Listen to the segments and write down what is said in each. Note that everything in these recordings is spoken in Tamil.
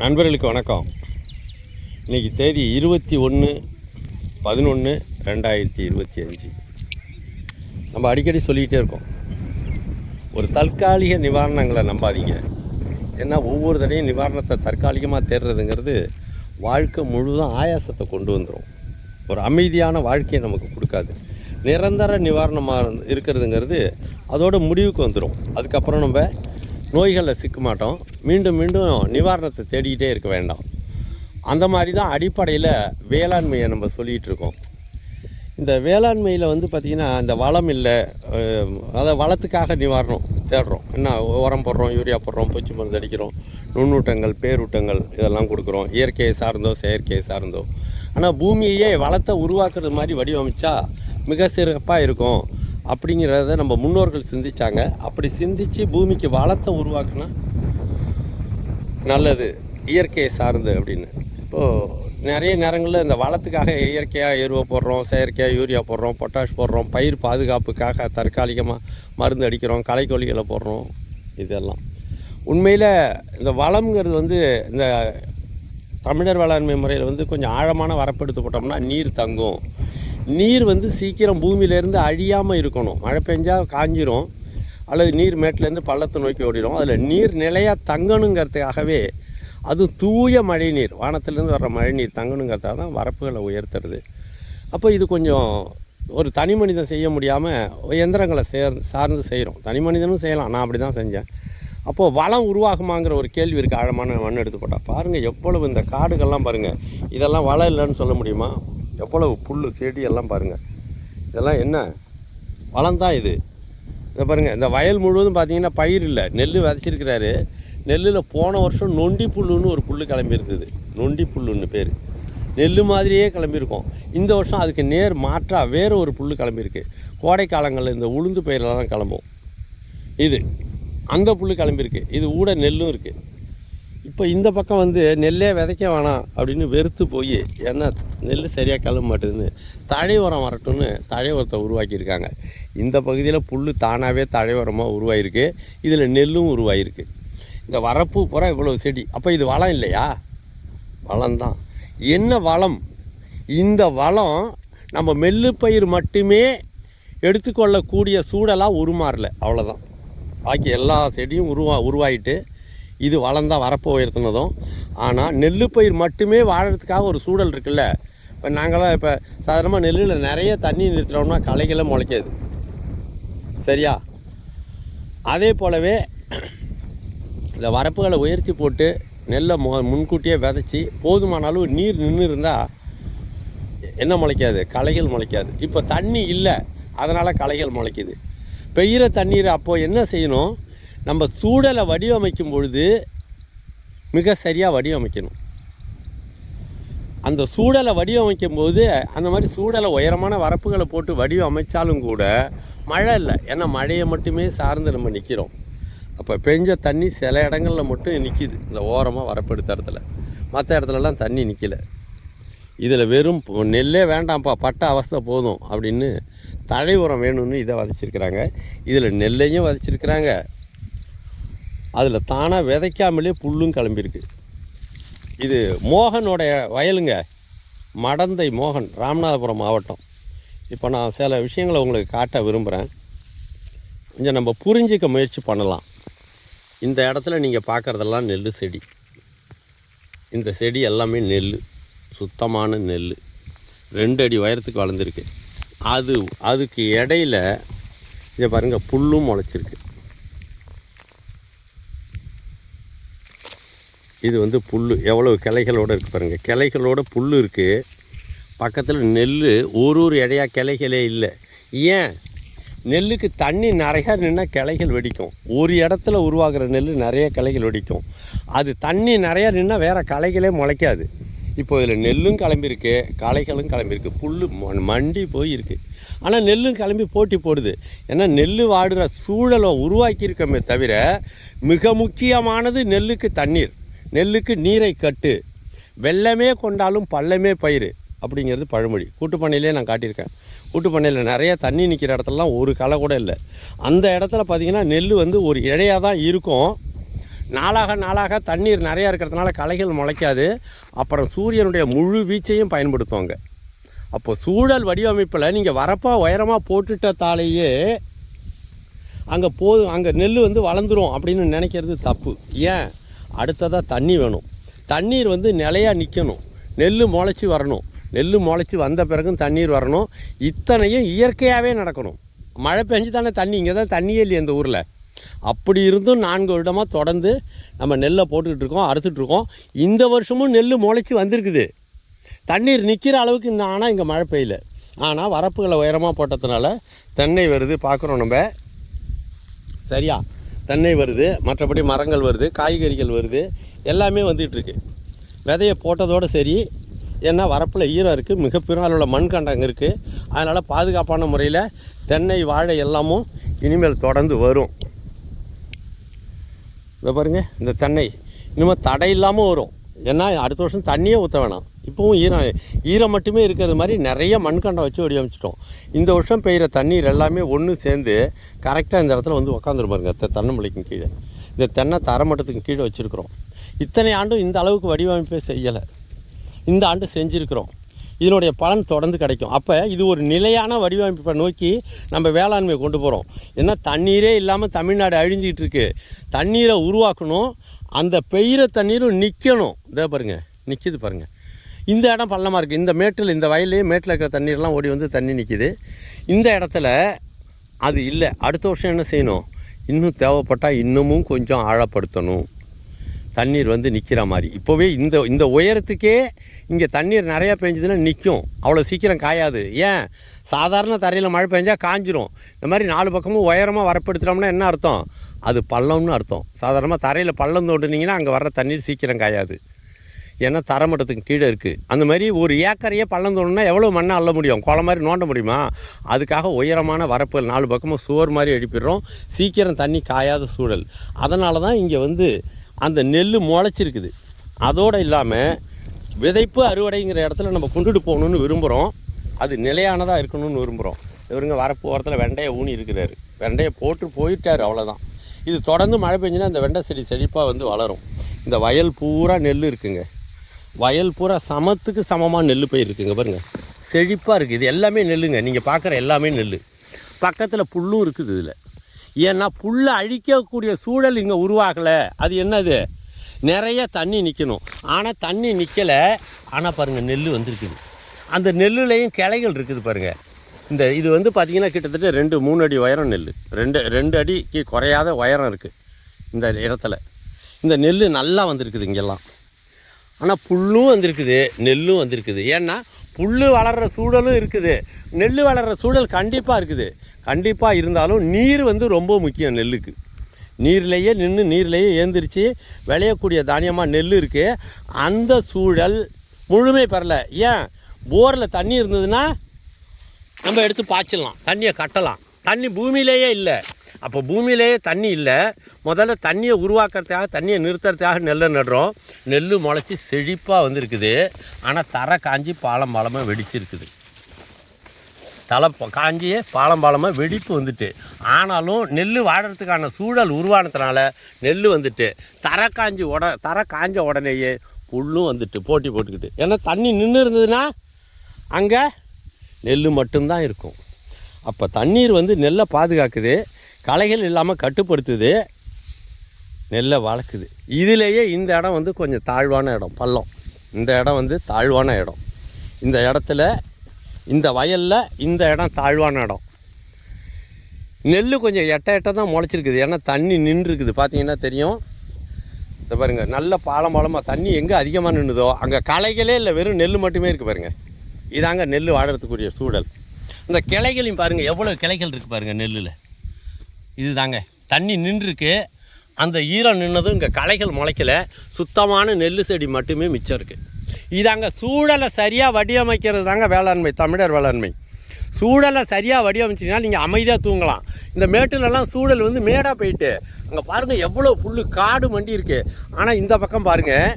நண்பர்களுக்கு வணக்கம். இன்றைக்கி தேதி இருபத்தி ஒன்று பதினொன்று ரெண்டாயிரத்தி இருபத்தி அஞ்சு. நம்ம அடிக்கடி சொல்லிக்கிட்டே இருக்கோம். ஒரு தற்காலிக நிவாரணங்களை நம்பாதீங்க. ஏன்னா ஒவ்வொரு தடையும் நிவாரணத்தை தற்காலிகமாக தேடுறதுங்கிறது வாழ்க்கை முழுதும் ஆயாசத்தை கொண்டு வந்துடும் ஒரு அமைதியான வாழ்க்கையை நமக்கு கொடுக்காது. நிரந்தர நிவாரணமாக இருக்கிறதுங்கிறது அதோட முடிவுக்கு வந்துடும் அதுக்கப்புறம் நம்ம நோய்களில் சிக்க மாட்டோம். மீண்டும் மீண்டும் நிவாரணத்தை தேடிக்கிட்டே இருக்க வேண்டாம். அந்த மாதிரி தான் அடிப்படையில் வேளாண்மையை நம்ம சொல்லிகிட்டு இருக்கோம். இந்த வேளாண்மையில் வந்து பார்த்திங்கன்னா இந்த வளம் இல்லை அதை அதாவது வளத்துக்காக நிவாரணம் தேடுறோம். என்ன உரம் போடுறோம் யூரியா போடுறோம் பூச்சி மருந்து அடிக்கிறோம் நுண்ணூட்டங்கள் பேரூட்டங்கள் இதெல்லாம் கொடுக்குறோம். இயற்கையை சார்ந்தோ செயற்கையை சார்ந்தோ. ஆனால் பூமியையே வளத்தை உருவாக்குறது மாதிரி வடிவமைச்சா மிக சிறப்பாக இருக்கும். அப்படிங்கிறத நம்ம முன்னோர்கள் சிந்திச்சாங்க. அப்படி சிந்தித்து பூமிக்கு வளத்தை உருவாக்குனா நல்லது இயற்கையை சார்ந்து அப்படின்னு. இப்போது நிறைய நேரங்களில் இந்த வளத்துக்காக இயற்கையாக எருவை போடுறோம் செயற்கையாக யூரியா போடுறோம் பொட்டாஷ் போடுறோம் பயிர் பாதுகாப்புக்காக தற்காலிகமாக மருந்து அடிக்கிறோம் களைக்கொல்லிகளை போடுறோம் இதெல்லாம். உண்மையில் இந்த வளம்ங்கிறது வந்து இந்த தமிழர் வேளாண்மை முறையில் வந்து கொஞ்சம் ஆழமான வரப்பெடுத்து போட்டோம்னா நீர் தங்கும். நீர் வந்து சீக்கிரம் பூமியிலேருந்து அழியாமல் இருக்கணும். மழை பெஞ்சால் காஞ்சிரும். அல்லது நீர் மேட்டிலேருந்து பள்ளத்தை நோக்கி ஓடிடும் அதில் நீர் நிலையாக தங்கணுங்கிறதுக்காகவே அது தூய மழை நீர் வானத்திலேருந்து வர்ற மழை நீர் தங்கணுங்கிறதாக தான் வரப்புகளை உயர்த்துறது. அப்போ இது கொஞ்சம் ஒரு தனி மனிதன் செய்ய முடியாமல் எந்திரங்களை சேர் சார்ந்து செய்கிறோம் தனி மனிதனும் செய்யலாம். நான் அப்படி தான் செஞ்சேன். அப்போது வளம் உருவாகுமாங்கிற ஒரு கேள்வி இருக்குது ஆழமான மண் எடுத்து போட்டால் பாருங்கள் எவ்வளவு இந்த காடுகள்லாம் பாருங்கள் இதெல்லாம் வளம் இல்லைன்னு சொல்ல முடியுமா? எவ்வளவு புல் செடி எல்லாம் பாருங்கள் இதெல்லாம் என்ன? வளம் தான் இது. இதை பாருங்கள் இந்த வயல் முழுவதும் பார்த்தீங்கன்னா பயிர் இல்லை. நெல் விதைச்சிருக்கிறாரு. நெல்லில் போன வருஷம் நொண்டி புல்லுன்னு ஒரு புல் கிளம்பியிருந்தது. நொண்டி புல்லுன்னு பேர். நெல் மாதிரியே கிளம்பியிருக்கோம். இந்த வருஷம் அதுக்கு நேர் மாற்றாக வேறு ஒரு புல் கிளம்பியிருக்கு. கோடை காலங்களில் இந்த உளுந்து பயிரெல்லாம் கிளம்பும். இது அந்த புல் கிளம்பியிருக்கு. இது ஊட நெல்லும் இருக்குது இப்போ இந்த பக்கம் வந்து நெல்லே விதைக்க வேணாம் அப்படின்னு வெறுத்து போய் ஏன்னா நெல் சரியாக கிளம்ப மாட்டேதுன்னு தழை உரம் வரட்டும்னு தழை உரத்தை உருவாக்கியிருக்காங்க. இந்த பகுதியில் புல் தானாகவே தழை உரமாக உருவாகிருக்கு இதில் நெல்லும் உருவாகியிருக்கு இந்த வரப்பு பூரா இவ்வளோ செடி. அப்போ இது வளம் இல்லையா? வளம்தான். என்ன வளம்? இந்த வளம் நம்ம மெல்லுப்பயிர் மட்டுமே எடுத்துக்கொள்ளக்கூடிய சூடெல்லாம் உருமாறல. அவ்வளோதான் பாக்கி எல்லா செடியும் உருவா உருவாயிட்டு இது வளர்ந்தால் வரப்போ உயர்த்தினதும். ஆனால் நெல் பயிர் மட்டுமே வாழறதுக்காக ஒரு சூழல் இருக்குல்ல. இப்போ நாங்களாம் இப்போ சாதாரணமாக நெல்லில் நிறைய தண்ணி நிறுத்தினோம்னா களைகளை முளைக்காது. சரியா? அதே போலவே இந்த வரப்புகளை உயர்த்தி போட்டு நெல்லை மு முன்கூட்டியே விதைச்சி போதுமான அளவு நீர் நின்று இருந்தால் என்ன முளைக்காது? களைகள் முளைக்காது. இப்போ தண்ணி இல்லை. அதனால் களைகள் முளைக்குது. பெய்கிற தண்ணீர் அப்போது என்ன செய்யணும்? நம்ம சூழலை வடிவமைக்கும் பொழுது மிக சரியாக வடிவமைக்கணும். அந்த சூழலை வடிவமைக்கும் போது அந்த மாதிரி சூழலை உயரமான வரப்புகளை போட்டு வடிவமைச்சாலும் கூட மழை இல்லை. ஏன்னா மழையை மட்டுமே சார்ந்து நம்ம நிற்கிறோம் அப்போ பெஞ்ச தண்ணி சில இடங்களில் மட்டும் நிற்கிது இந்த ஓரமாக வரப்படுத்த இடத்துல. மற்ற இடத்துலலாம் தண்ணி நிற்கல இதில் வெறும் நெல்லே வேண்டாம்ப்பா பட்ட அவஸ்தை போதும் அப்படின்னு தழை உரம் வேணும்னு இதை விதைச்சிருக்கிறாங்க. இதில் நெல்லையும் விதைச்சிருக்கிறாங்க. அதில் தானாக விதைக்காமலே புல்லும் கிளம்பியிருக்கு. இது மோகனோடைய வயலுங்க மடந்தை மோகன் ராமநாதபுரம் மாவட்டம். இப்போ நான் சில விஷயங்களை உங்களுக்கு காட்ட விரும்புகிறேன் கொஞ்சம் நம்ம புரிஞ்சிக்க முயற்சி பண்ணலாம். இந்த இடத்துல நீங்கள் பார்க்குறதெல்லாம் நெல் செடி. இந்த செடி எல்லாமே நெல் சுத்தமான நெல் ரெண்டு அடி உயரத்துக்கு வளர்ந்துருக்கு. அது அதுக்கு இடையில இங்கே பாருங்கள் புல்லும் முளைச்சிருக்கு. இது வந்து புல் எவ்வளோ கிளைகளோடு இருக்குது பாருங்கள் கிளைகளோட புல் இருக்குது பக்கத்தில் நெல் ஒரு ஒரு இடையா கிளைகளே இல்லை. ஏன்? நெல்லுக்கு தண்ணி நிறையா நின்னா கிளைகள் வெடிக்கும். ஒரு இடத்துல உருவாகிற நெல் நிறைய கிளைகள் வெடிக்கும். அது தண்ணி நிறையா நின்னா வேறு களைகளே முளைக்காது. இப்போ இதில் நெல்லும் கிளம்பியிருக்கு களைகளும் கிளம்பியிருக்கு. புல் ம- மண்டி போயிருக்கு. ஆனால் நெல்லும் கிளம்பி போட்டி போடுது. ஏன்னா நெல் வாடுற சூழலை உருவாக்கியிருக்கமே தவிர மிக முக்கியமானது நெல்லுக்கு தண்ணீர். நெல்லுக்கு நீரை கட்டு. வெள்ளமே கொண்டாலும் பள்ளமே பயிர் அப்படிங்கிறது பழமொழி. கூட்டுப்பண்ணையிலே நான் காட்டியிருக்கேன். கூட்டுப்பண்ணையில் நிறைய தண்ணி நிற்கிற இடத்துலலாம் ஒரு களை கூட இல்லை. அந்த இடத்துல பார்த்தீங்கன்னா நெல் வந்து ஒரு இழையாக தான் இருக்கும். நாளாக நாளாக தண்ணீர் நிறையா இருக்கிறதுனால களைகள் முளைக்காது. அப்புறம் சூரியனுடைய முழு வீச்சையும் பயன்படுத்துவாங்க அப்போ சூழல் வடிவமைப்பில் நீங்கள் வரப்பாக உயரமாக போட்டுட்டத்தாலேயே அங்கே போ அங்கே நெல் வந்து வளர்ந்துரும் அப்படின்னு நினைக்கிறது தப்பு. ஏன்? அடுத்ததாக தண்ணி வேணும். தண்ணீர் வந்து நிலையாக நிற்கணும் நெல் முளைச்சி வரணும். நெல் முளைச்சி வந்த பிறகும் தண்ணீர் வரணும். இத்தனையும் இயற்கையாகவே நடக்கணும். மழை பெஞ்சு தானே தண்ணி? இங்கே தான் தண்ணியே இல்லையே இந்த ஊரில். அப்படி இருந்தும் நான்கு வருடமாக தொடர்ந்து நம்ம நெல்லை போட்டுக்கிட்டு இருக்கோம் அறுத்துட்ருக்கோம் இந்த வருஷமும் நெல் முளைச்சி வந்திருக்குது. தண்ணீர் நிற்கிற அளவுக்கு ஆனால் இங்கே மழை பெய்யல. ஆனால் வரப்புகளை உயரமாக போட்டதுனால தென்னை வருது பார்க்குறோம் நம்ம. சரியா? தென்னை வருது மற்றபடி மரங்கள் வருது காய்கறிகள் வருது எல்லாமே வந்துகிட்ருக்கு விதையை போட்டதோடு சரி ஏன்னா வரப்பில் ஈரம் இருக்குது மிக பெரும்பாலுள்ள மண்கண்டங்க இருக்குது அதனால் பாதுகாப்பான முறையில் தென்னை வாழை எல்லாமும் இனிமேல் தொடர்ந்து வரும். இதை பாருங்கள் இந்த தென்னை. இனிமேல் தடை இல்லாமல் வரும். ஏன்னா அடுத்த வருஷம் தண்ணியே ஊற்ற வேணாம். இப்போவும் ஈரம் ஈரம் மட்டுமே இருக்கிறது மாதிரி நிறைய மண்கண்டம் வச்சு வடிவமைச்சிட்டோம். இந்த வருஷம் பெய்கிற தண்ணீர் எல்லாமே ஒன்று சேர்ந்து கரெக்டாக இந்த இடத்துல வந்து உக்காந்துரு பாருங்க. தெ- கீழே. இந்த தென்னை தரமட்டத்துக்கு கீழே வச்சுருக்குறோம். இத்தனை ஆண்டும் இந்த அளவுக்கு வடிவமைப்பே செய்யலை. இந்த ஆண்டு செஞ்சுருக்கிறோம். இதனுடைய பலன் தொடர்ந்து கிடைக்கும். அப்போ இது ஒரு நிலையான வடிவமைப்பை நோக்கி நம்ம வேளாண்மையை கொண்டு போகிறோம் ஏன்னா தண்ணீரே இல்லாமல் தமிழ்நாடு அழிஞ்சிக்கிட்டு இருக்கு. தண்ணீரை உருவாக்கணும். அந்த பெய்கிற தண்ணீரும் நிற்கணும் இதே பாருங்க. நிற்கிது பாருங்கள் இந்த இடம் பள்ளமாக இருக்குது இந்த மேட்டில் இந்த வயல்லையே மேட்டில் இருக்கிற தண்ணீர்லாம் ஓடி வந்து தண்ணி நிற்கிது இந்த இடத்துல அது இல்லை. அடுத்த வருஷம் என்ன செய்யணும்? இன்னும் தேவைப்பட்டால் இன்னமும் கொஞ்சம் ஆழப்படுத்தணும். தண்ணீர் வந்து நிற்கிற மாதிரி. இப்போவே இந்த இந்த உயரத்துக்கே இங்கே தண்ணீர் நிறையா பெஞ்சதுன்னா நிற்கும் அவ்வளோ சீக்கிரம் காயாது. ஏன்? சாதாரண தரையில் மழை பெஞ்சால் காஞ்சிரும். இந்த மாதிரி நாலு பக்கமும் உயரமாக வரப்படுத்துகிறோம்னா என்ன அர்த்தம்? அது பள்ளம்னு அர்த்தம். சாதாரணமாக தரையில் பள்ளம் தோண்டினீங்கன்னா அங்கே வர்ற தண்ணீர் சீக்கிரம் காயாது. ஏன்னா தரமட்டத்துக்கு கீழே இருக்குது அந்த மாதிரி ஒரு ஏக்கரையே பள்ளம் தோணுன்னா எவ்வளோ மண்ணை அள்ள முடியும்? குளம் மாதிரி நோண்ட முடியுமா? அதுக்காக உயரமான வரப்புகள் நாலு பக்கமும் சுவர் மாதிரி எழுப்பிடுறோம். சீக்கிரம் தண்ணி காயாத சூழல். அதனால தான் இங்கே வந்து அந்த நெல் முளைச்சிருக்குது. அதோடு இல்லாமல் விதைப்பு அறுவடைங்கிற இடத்துல நம்ம கொண்டுட்டு போகணுன்னு விரும்புகிறோம் அது நிலையானதாக இருக்கணும்னு விரும்புகிறோம் இவருங்க வரப்பு ஓரத்தில் வெண்டையை ஊனி இருக்கிறாரு. வெண்டையை போட்டு போயிட்டார் அவ்வளோதான் இது தொடர்ந்து மழை பெஞ்சுன்னா அந்த வெண்டை செடி செழிப்பாக வந்து வளரும். இந்த வயல் பூரா நெல் இருக்குங்க. வயல் பூரா சமத்துக்கு சமமாக நெல் பயிர் இருக்குங்க பாருங்கள் செழிப்பாக இருக்குது இது எல்லாமே நெல்லுங்க. நீங்கள் பார்க்குற எல்லாமே நெல் பக்கத்தில் புல்லும் இருக்குது இதில். ஏன்னா புல்லை அழிக்கக்கூடிய சூழல் இங்கே உருவாகலை. அது என்னது? நிறைய தண்ணி நிற்கணும் ஆனால் தண்ணி நிற்கலை ஆனால் பாருங்கள் நெல் வந்துருக்குது. அந்த நெல்லுலேயும் கிளைகள் இருக்குது பாருங்கள் இந்த இது வந்து பார்த்திங்கன்னா கிட்டத்தட்ட ரெண்டு மூணு அடி உயரம் நெல் ரெண்டு ரெண்டு அடிக்கு குறையாத உயரம் இருக்குது இந்த இடத்துல. இந்த நெல் நல்லா வந்திருக்குது இங்கெல்லாம். ஆனால் புல்லும் வந்திருக்குது நெல்லும் வந்திருக்குது. ஏன்னா புல் வளர்கிற சூழலும் இருக்குது. நெல் வளர்கிற சூழல் கண்டிப்பாக இருக்குது. கண்டிப்பாக இருந்தாலும் நீர் வந்து ரொம்ப முக்கியம் நெல்லுக்கு. நீர்லேயே நின்று நீர்லேயே ஏந்திரிச்சு விளையக்கூடிய தானியமாக நெல் இருக்குது அந்த சூழல் முழுமை பெறல. ஏன்? போரில் தண்ணி இருந்ததுன்னா நம்ம எடுத்து பாய்ச்சிடலாம். தண்ணியை கட்டலாம். தண்ணி பூமியிலேயே இல்லை. அப்போ பூமியிலேயே தண்ணி இல்லை. முதல்ல தண்ணியை உருவாக்குறதுக்காக தண்ணியை நிறுத்துறதுக்காக நெல்லை நடுறோம். நெல் முளைச்சி செழிப்பாக வந்துருக்குது. ஆனால் தரை காஞ்சி பாலம் பாலமாக வெடிச்சிருக்குது. தலை காஞ்சியே பாலம் பாலமாக வெடிப்பு வந்துட்டு. ஆனாலும் நெல் வாடுறதுக்கான சூழல் உருவானதுனால நெல் வந்துட்டு. தரை காஞ்சி உட தரை காஞ்ச உடனேயே புல்லும் வந்துட்டு போட்டி போட்டுக்கிட்டு. ஏன்னா தண்ணி நின்று இருந்ததுன்னா அங்கே நெல் மட்டும்தான் இருக்கும். அப்போ தண்ணீர் வந்து நெல்லை பாதுகாக்குது. களைகள் இல்லாமல் கட்டுப்படுத்துது. நெல்லை வளர்க்குது இதிலேயே இந்த இடம் வந்து கொஞ்சம் தாழ்வான இடம் பள்ளம். இந்த இடம் வந்து தாழ்வான இடம். இந்த இடத்துல இந்த வயலில் இந்த இடம் தாழ்வான இடம். நெல் கொஞ்சம் எட்ட எட்ட தான் முளைச்சிருக்குது. ஏன்னா தண்ணி நின்றுருக்குது. பார்த்தீங்கன்னா தெரியும். இந்த பாருங்கள் நல்ல பாலம் பாலமாக தண்ணி எங்கே அதிகமாக நின்றுதோ அங்கே களைகளே இல்லை. வெறும் நெல் மட்டுமே இருக்குது பாருங்கள் இதாங்க நெல் வாடுறதுக்குரிய சூழல். இந்த கிளைகளையும் பாருங்கள் எவ்வளோ கிளைகள் இருக்குது பாருங்கள் நெல்லில். இதுதாங்க. தண்ணி நின்றுருக்கு. அந்த ஈரம் நின்னதும் இங்கே களைகள் முளைக்கல. சுத்தமான நெல் செடி மட்டுமே மிச்சம் இருக்குது இதாங்க சூழலை சரியாக வடிவமைக்கிறது தாங்க வேளாண்மை தமிழர் வேளாண்மை. சூழலை சரியாக வடிவமைச்சிங்கன்னா நீங்கள் அமைதியாக தூங்கலாம். இந்த மேட்டுலலாம் சூழல் வந்து மேடாக போயிட்டு அங்கே பாருங்கள் எவ்வளோ புல் காடு மண்டி இருக்குது ஆனால் இந்த பக்கம் பாருங்கள்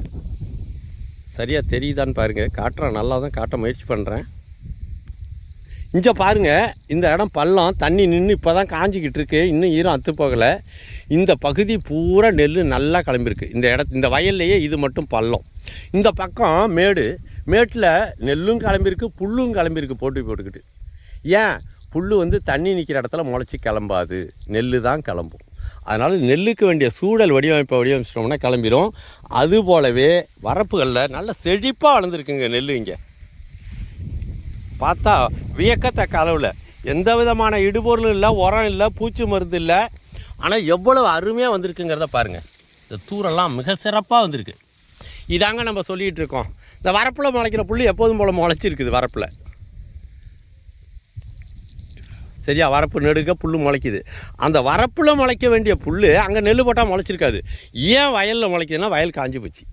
சரியாக தெரியுதான்னு பாருங்கள் காட்டுறேன் நல்லா தான் காட்ட முயற்சி பண்ணுறேன் இங்கே பாருங்கள் இந்த இடம் பள்ளம் தண்ணி நின்று இப்போ தான் காஞ்சிக்கிட்டு இருக்கு. இன்னும் ஈரம் அத்து போகலை. இந்த பகுதி பூரா நெல் நல்லா கிளம்பியிருக்கு. இந்த இடத்து இந்த வயல்லையே இது மட்டும் பள்ளம். இந்த பக்கம் மேடு மேட்டில் நெல்லும் கிளம்பியிருக்கு புல்லும் கிளம்பியிருக்கு போட்டு போட்டுக்கிட்டு. ஏன்? புல் வந்து தண்ணி நிற்கிற இடத்துல முளைச்சி கிளம்பாது. நெல் தான் கிளம்பும். அதனால் நெல்லுக்கு வேண்டிய சூழல் வடிவமைப்பை வடிவமைச்சிட்டோம்னா கிளம்பிடும் அது போலவே வரப்புகளில் நல்ல செழிப்பாக வளர்ந்துருக்குங்க நெல் இங்கே. பார்த்தா வியக்கத்தக்க அளவில் எந்த விதமான இடுபொருளும் இல்லை உரம் இல்லை பூச்சி மருந்து இல்லை. ஆனால் எவ்வளவு அருமையாக வந்திருக்குங்கிறத பாருங்கள் இந்த தூரெல்லாம் மிக சிறப்பாக வந்திருக்கு. இதாங்க நம்ம சொல்லிகிட்டு இருக்கோம் இந்த வரப்பில் முளைக்கிற புல் எப்போதும் போல் முளைச்சிருக்குது வரப்பில். சரியா வரப்பு நெடுக்க புல் முளைக்குது. அந்த வரப்பில் முளைக்க வேண்டிய புல் அங்கே நெல் போட்டால் முளைச்சிருக்காது. ஏன் வயலில் முளைக்குதுன்னா வயல் காஞ்சி போச்சு.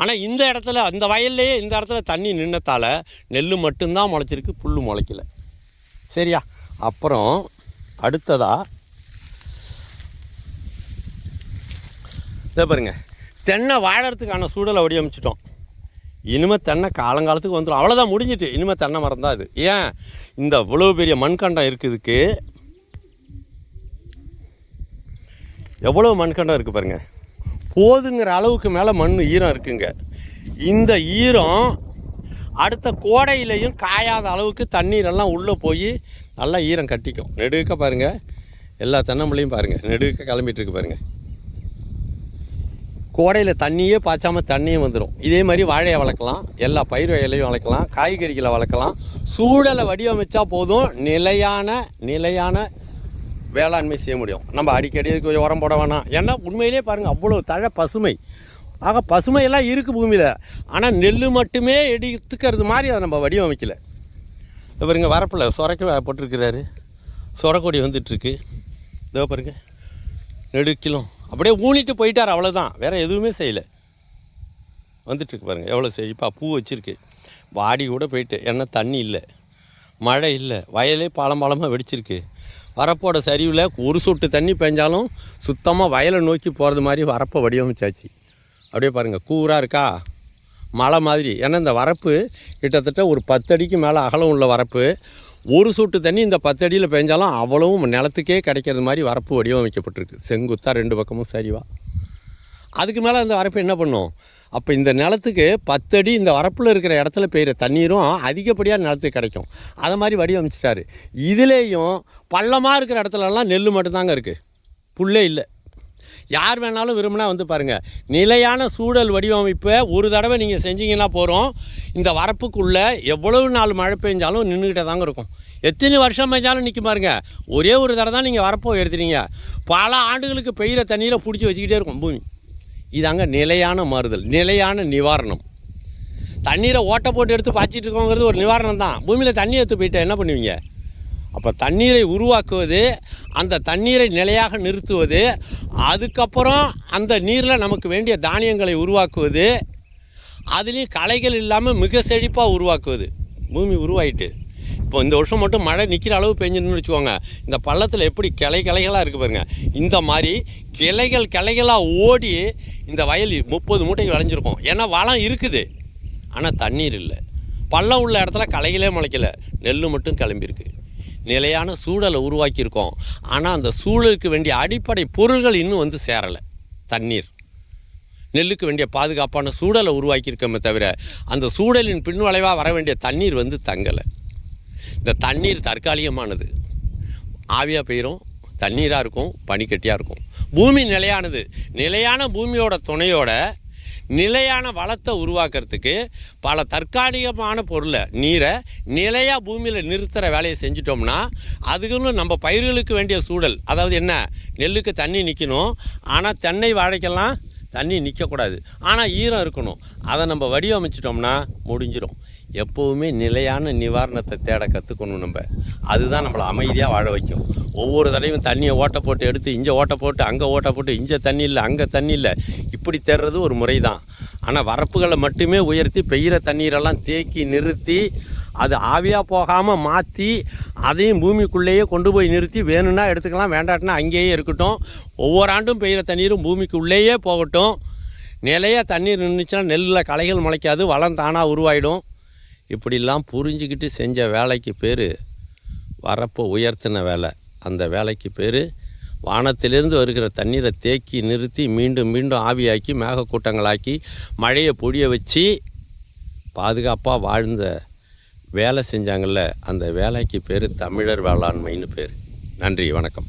ஆனால் இந்த இடத்துல அந்த வயல்லையே இந்த இடத்துல தண்ணி நின்னத்தால் நெல் மட்டும்தான் முளைச்சிருக்கு புல் முளைக்கல. சரியா? அப்புறம் அடுத்ததா இதை பாருங்க. தென்னை வாழறதுக்கான சூழலை வடிவமைச்சிட்டோம். இனிமேல் தென்னை காலங்காலத்துக்கு வந்துடும் அவ்வளோதான் முடிஞ்சிட்டு. இனிமேல் தென்னை மரம் தான் இது. ஏன்? இந்த இவ்வளோ பெரிய மண்கண்டம் இருக்குதுக்கு எவ்வளோ மண்கண்டம் இருக்குது பாருங்கள் போதுங்கிற அளவுக்கு மேலே மண் ஈரம் இருக்குங்க. இந்த ஈரம் அடுத்த கோடையிலையும் காயாத அளவுக்கு தண்ணீரெல்லாம் உள்ளே போய் நல்லா ஈரம் கட்டிக்கும். நெடுக்க பாருங்கள் எல்லா தென்னம்பிள்ளையும் பாருங்கள் நெடுக்க கிளம்பிகிட்ருக்கு பாருங்கள் கோடையில் தண்ணியே பாய்ச்சாமல் தண்ணியும் வந்துடும் இதே மாதிரி வாழையை வளர்க்கலாம். எல்லா பயிர் வகையிலையும் வளர்க்கலாம். காய்கறிகளை வளர்க்கலாம். சூழலை வடிவமைச்சா போதும். நிலையான நிலையான வேளாண்மை செய்ய முடியும். நம்ம அடிக்கடி இதுக்கு உரம் போட வேணாம். ஏன்னா உண்மையிலே பாருங்கள் அவ்வளோ தழை பசுமை. ஆக பசுமையெல்லாம் இருக்குது பூமியில். ஆனால் நெல் மட்டுமே எடுத்துக்கிறது மாதிரி அதை நம்ம வடிவமைக்கல. இதோ பாருங்கள் வரப்பில் சுரைக்க போட்டிருக்கிறாரு. சுரக்கொடி வந்துட்டுருக்கு. இதோ பாருங்க நெடுக்கிலும் அப்படியே ஊனிட்டு போயிட்டார் அவ்வளோதான் வேறு எதுவுமே செய்யலை. வந்துட்டுருக்கு பாருங்கள் எவ்வளோ செழிப்பாக பூ வச்சுருக்கு. வாடி கூட போயிட்டு ஏன்னா தண்ணி இல்லை. மழை இல்லை. வயலே பாலம் பாலமாக வெடிச்சிருக்கு. வரப்போட சரிவில் ஒரு சொட்டு தண்ணி பெஞ்சாலும் சுத்தமாக வயலை நோக்கி போகிறது மாதிரி வரப்பை வடிவமைச்சாச்சு. அப்படியே பாருங்கள் கூராக இருக்கா? மலை மாதிரி. ஏன்னா இந்த வரப்பு கிட்டத்தட்ட ஒரு பத்தடிக்கு மேலே அகலம் உள்ள வரப்பு. ஒரு சொட்டு தண்ணி இந்த பத்தடியில் பெஞ்சாலும் அவ்வளவும் நிலத்துக்கே கிடைக்கிறது மாதிரி வரப்பு வடிவமைக்கப்பட்டிருக்கு. செங்குத்தாக ரெண்டு பக்கமும் சரிவா. அதுக்கு மேலே அந்த வரப்பு என்ன பண்ணும்? அப்போ இந்த நிலத்துக்கு பத்தடி இந்த வரப்பில் இருக்கிற இடத்துல பெய்கிற தண்ணீரும் அதிகப்படியாக நிலத்துக்கு கிடைக்கும். அதை மாதிரி வடிவமைச்சிட்டாரு இதுலேயும் பள்ளமாக இருக்கிற இடத்துலலாம் நெல் மட்டும்தாங்க இருக்குது புல்லே இல்லை. யார் வேணாலும் விரும்பினா வந்து பாருங்கள் நிலையான சூழல் வடிவமைப்பை ஒரு தடவை நீங்கள் செஞ்சீங்கன்னா போகிறோம் இந்த வரப்புக்குள்ளே எவ்வளவு நாள் மழை பெஞ்சாலும் நின்றுக்கிட்டே தாங்க இருக்கும். எத்தனை வருஷம் பெஞ்சாலும் நிற்க பாருங்க. ஒரே ஒரு தடவை தான் நீங்கள் வரப்போ எடுத்துறீங்க. பல ஆண்டுகளுக்கு பெய்கிற தண்ணியில் பிடிச்சி வச்சுக்கிட்டே இருக்கும் பூமி. இதாங்க நிலையான மாறுதல் நிலையான நிவாரணம். தண்ணீரை ஓட்டை போட்டு எடுத்து பாய்ச்சிட்டு இருக்கோங்கிறது ஒரு நிவாரணம் தான். பூமியில் தண்ணி எடுத்து போயிட்டா என்ன பண்ணுவீங்க? அப்போ தண்ணீரை உருவாக்குவது அந்த தண்ணீரை நிலையாக நிறுத்துவது அதுக்கப்புறம் அந்த நீரில் நமக்கு வேண்டிய தானியங்களை உருவாக்குவது அதுலேயும் களைகள் இல்லாமல் மிக செழிப்பாக உருவாக்குவது. பூமி உருவாயிட்டு. இப்போ இந்த வருஷம் மட்டும் மழை நிற்கிற அளவு பெஞ்சுன்னு வச்சுக்கோங்க. இந்த பள்ளத்தில் எப்படி கிளை கிளைகளாக இருக்குது பாருங்க. இந்த மாதிரி கிளைகள் கிளைகளாக ஓடி இந்த வயல் முப்பது மூட்டைக்கு விளைஞ்சிருக்கும். ஏன்னா வளம் இருக்குது. ஆனால் தண்ணீர் இல்லை. பள்ளம் உள்ள இடத்துல களைகளே முளைக்கல. நெல் மட்டும் கிளம்பியிருக்கு. நிலையான சூழலை உருவாக்கியிருக்கோம். ஆனால் அந்த சூழலுக்கு வேண்டிய அடிப்படை பொருள்கள் இன்னும் வந்து சேரலை. தண்ணீர். நெல்லுக்கு வேண்டிய பாதுகாப்பான சூழலை உருவாக்கியிருக்கோமே தவிர அந்த சூழலின் பின்வளைவாக வர வேண்டிய தண்ணீர் வந்து தங்கலை. இந்த தண்ணீர் தற்காலிகமானது. ஆவியாக பெய்யும் தண்ணீராக இருக்கும் பனிக்கட்டியாக இருக்கும். பூமி நிலையானது. நிலையான பூமியோட துணையோட நிலையான வளத்தை உருவாக்குறதுக்கு பல தற்காலிகமான பொருளை நீரை நிலையாக பூமியில் நிறுத்துகிற வேலையை செஞ்சிட்டோம்னா அதுக்குன்னு நம்ம பயிர்களுக்கு வேண்டிய சூழல் அதாவது என்ன? நெல்லுக்கு தண்ணி நிற்கணும் ஆனால் தென்னை வாழைக்கெல்லாம் தண்ணி நிற்கக்கூடாது ஆனால் ஈரம் இருக்கணும். அதை நம்ம வடிவமைச்சிட்டோம்னா முடிஞ்சிடும் எப்போவுமே நிலையான நிவாரணத்தை தேட கற்றுக்கணும் நம்ம. அதுதான் நம்மளை அமைதியாக வாழ வைக்கும். ஒவ்வொரு தடவையும் தண்ணியை ஓட்டை போட்டு எடுத்து இங்கே ஓட்டை போட்டு அங்கே ஓட்டை போட்டு இங்கே தண்ணி இல்லை அங்கே தண்ணி இல்லை. இப்படி தேடுறது ஒரு முறை தான் ஆனால் வரப்புகளை மட்டுமே உயர்த்தி பெய்கிற தண்ணீரெல்லாம் தேக்கி நிறுத்தி அது ஆவியாக போகாமல் மாற்றி அதையும் பூமிக்குள்ளேயே கொண்டு போய் நிறுத்தி வேணும்னா எடுத்துக்கலாம் வேண்டாட்டினா அங்கேயே இருக்கட்டும். ஒவ்வொரு ஆண்டும் பெய்கிற தண்ணீரும் பூமிக்குள்ளேயே போகட்டும். நிலையாக தண்ணீர் நின்றுச்சுன்னா நெல்லில் களைகள் முளைக்காது வளம் தானாக உருவாயிடும். இப்படிலாம் புரிஞ்சுக்கிட்டு செஞ்ச வேலைக்கு பேர் வரப்போ உயர்த்தின வேலை. அந்த வேலைக்கு பேர் வானத்திலிருந்து வருகிற தண்ணீரை தேக்கி நிறுத்தி மீண்டும் மீண்டும் ஆவியாக்கி மேகக்கூட்டங்களாக்கி மழையை பொழிய வச்சு பாதுகாப்பாக வாழ்ந்த வேலை செஞ்சாங்கள்ல அந்த வேலைக்கு பேர் தமிழர் வேளாண்மைன்னு பேர். நன்றி வணக்கம்.